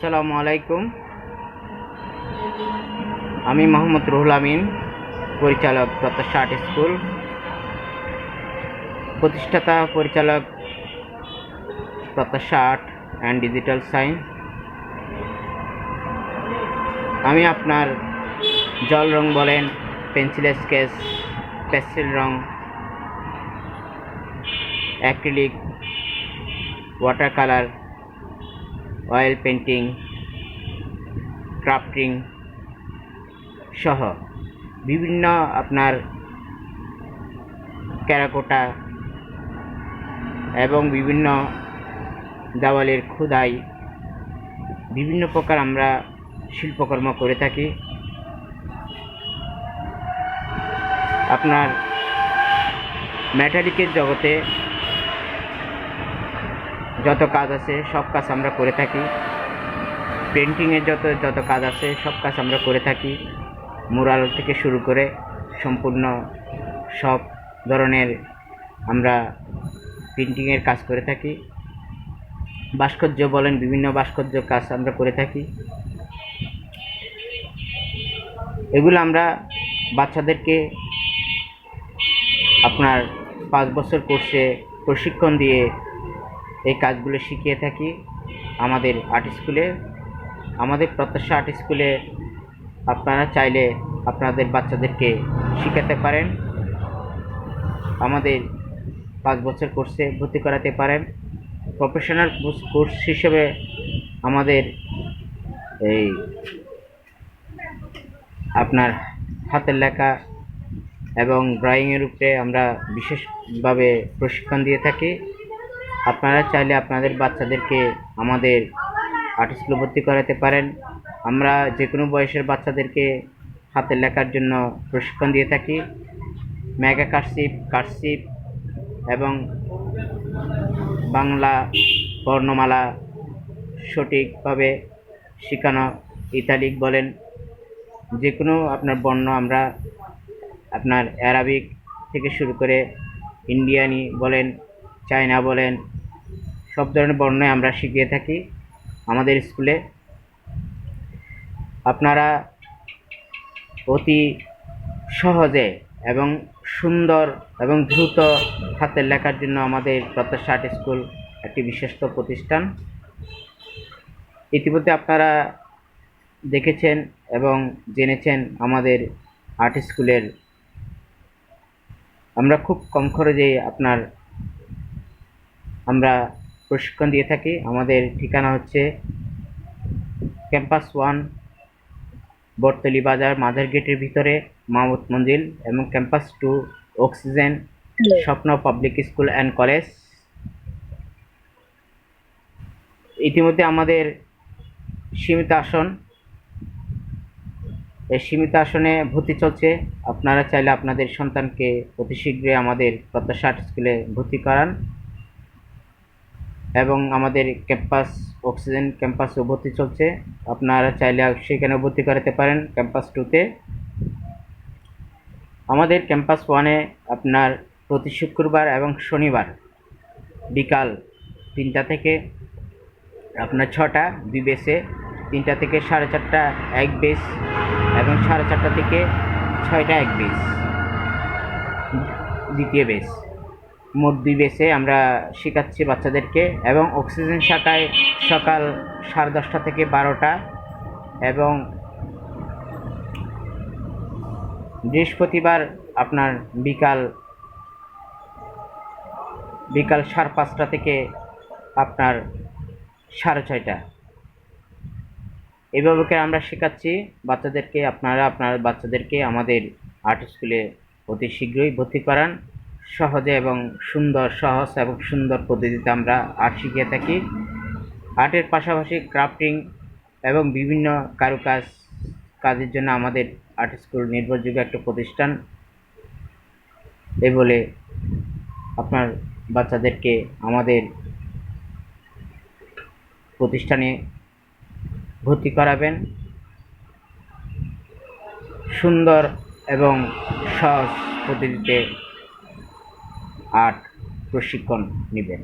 আসসালামু আলাইকুম। আমি মোহাম্মদ রুহুল আমিন, পরিচালক প্রত্যাশা আর্ট স্কুল। প্রতিষ্ঠাতা, পরিচালক প্রত্যাশা আর্ট অ্যান্ড ডিজিটাল সাইন আমি আপনার জল রং বলেন পেন্সিল স্কেচ, পেন্সিল রং acrylic water colour oil painting crafting সহ বিভিন্ন আপনার ক্যারাকোটা এবং বিভিন্ন দেওয়ালের খোদাই বিভিন্ন প্রকার আমরা শিল্পকর্ম করে থাকি। আপনার ম্যাটারিকের জগতে যত কাজ আছে, সব কাজ আমরা করে থাকি। পেন্টিংয়ের যত যত কাজ আছে, সব কাজ আমরা করে থাকি। মুরাল থেকে শুরু করে সম্পূর্ণ সব ধরনের আমরা পেন্টিংয়ের কাজ করে থাকি। ভাস্কর্য বলেন, বিভিন্ন ভাস্কর্য কাজ আমরা করে থাকি। এগুলো আমরা বাচ্চাদেরকে আপনার পাঁচ বছর কোর্সে প্রশিক্ষণ দিয়ে এই কাজগুলো শিখিয়ে থাকি আমাদের আর্ট স্কুলে আমাদের প্রত্যাশা আর্ট স্কুলে আপনারা চাইলে আপনাদের বাচ্চাদেরকে শেখাতে পারেন। আমাদের পাঁচ বছর কোর্সে ভর্তি করাতে পারেন। প্রফেশনাল কোর্স হিসেবে আমাদের এই আপনার হাতের লেখা এবং ড্রয়িংয়ের উপরে আমরা বিশেষভাবে প্রশিক্ষণ দিয়ে থাকি। আপনারা চাইলে আপনাদের বাচ্চাদেরকে আমাদের আর্ট স্কুলে ভর্তি করাতে পারেন। আমরা যে কোনো বয়সের বাচ্চাদেরকে হাতের লেখার জন্য প্রশিক্ষণ দিয়ে থাকি। মেগা কার্সিপ কার্সিপ এবং বাংলা বর্ণমালা সঠিকভাবে শেখানো ইতালিক বলেন। যে কোনো আপনার বর্ণ আমরা আপনার অ্যারাবিক থেকে শুরু করে ইন্ডিয়ানি বলেন। চায়না বলেন, সব ধরনের বর্ণই আমরা শিখিয়ে থাকি আমাদের স্কুলে। আপনারা অতি সহজে এবং সুন্দর এবং দ্রুত হাতের লেখার জন্য আমাদের প্রত্যাশা আর্ট স্কুল একটি বিশ্বস্ত প্রতিষ্ঠান। ইতিমধ্যে আপনারা দেখেছেন এবং জেনেছেন আমাদের আর্ট স্কুলের। আমরা খুব কম খরচে আপনার আমরা প্রশিক্ষণ দিয়ে থাকি। আমাদের ঠিকানা হচ্ছে ক্যাম্পাস ওয়ান বটতলি বাজার মাদার গেটের ভিতরে মাহমুদ মঞ্জিল এবং campus to oxygen Swapno public school and college. ইতিমধ্যে আমাদের সীমিত আসন এই সীমিত আসনে ভর্তি চলছে। আপনারা চাইলে আপনাদের সন্তানকে অতি শীঘ্রই আমাদের প্রত্যাশা স্কুলে ভর্তি করান। এবং আমাদের ক্যাম্পাস, অক্সিজেন ক্যাম্পাসও ভর্তি চলছে। আপনারা চাইলে সেখানে ভর্তি করাতে পারেন ক্যাম্পাস টুতে। আমাদের ক্যাম্পাস ওয়ানে আপনার প্রতি শুক্রবার এবং শনিবার বিকাল তিনটা থেকে আপনার ছটা, দুই বেসে তিনটা থেকে সাড়ে চারটা এক বেস এবং সাড়ে চারটা থেকে ছয়টা এক বেস, দ্বিতীয় বেস। দুই বেসে আমরা শেখাচ্ছি বাচ্চাদেরকে এবং অক্সিজেন শাখায় সকাল সাড়ে দশটা থেকে বারোটা এবং বৃহস্পতিবার আপনার বিকাল বিকাল সাড়ে পাঁচটা থেকে আপনার সাড়ে ছয়টা। এইভাবে করে আমরা শেখাচ্ছি বাচ্চাদেরকে, আপনারা আপনার বাচ্চাদেরকে আমাদের আর্ট স্কুলে অতি শীঘ্রই ভর্তি করান। সহজে এবং সুন্দর, সহজ এবং সুন্দর পদ্ধতিতে আমরা আর্ট শিখিয়ে থাকি। আর্টের পাশাপাশি ক্রাফটিং এবং বিভিন্ন কারুকাজ কাজের জন্য আমাদের আর্ট স্কুল নির্ভরযোগ্য একটা প্রতিষ্ঠান। এই বলে আপনার বাচ্চাদেরকে আমাদের প্রতিষ্ঠানে ভর্তি করাবেন। সুন্দর এবং সহজ পদ্ধতিতে আর্ট প্রশিক্ষণ নেবেন।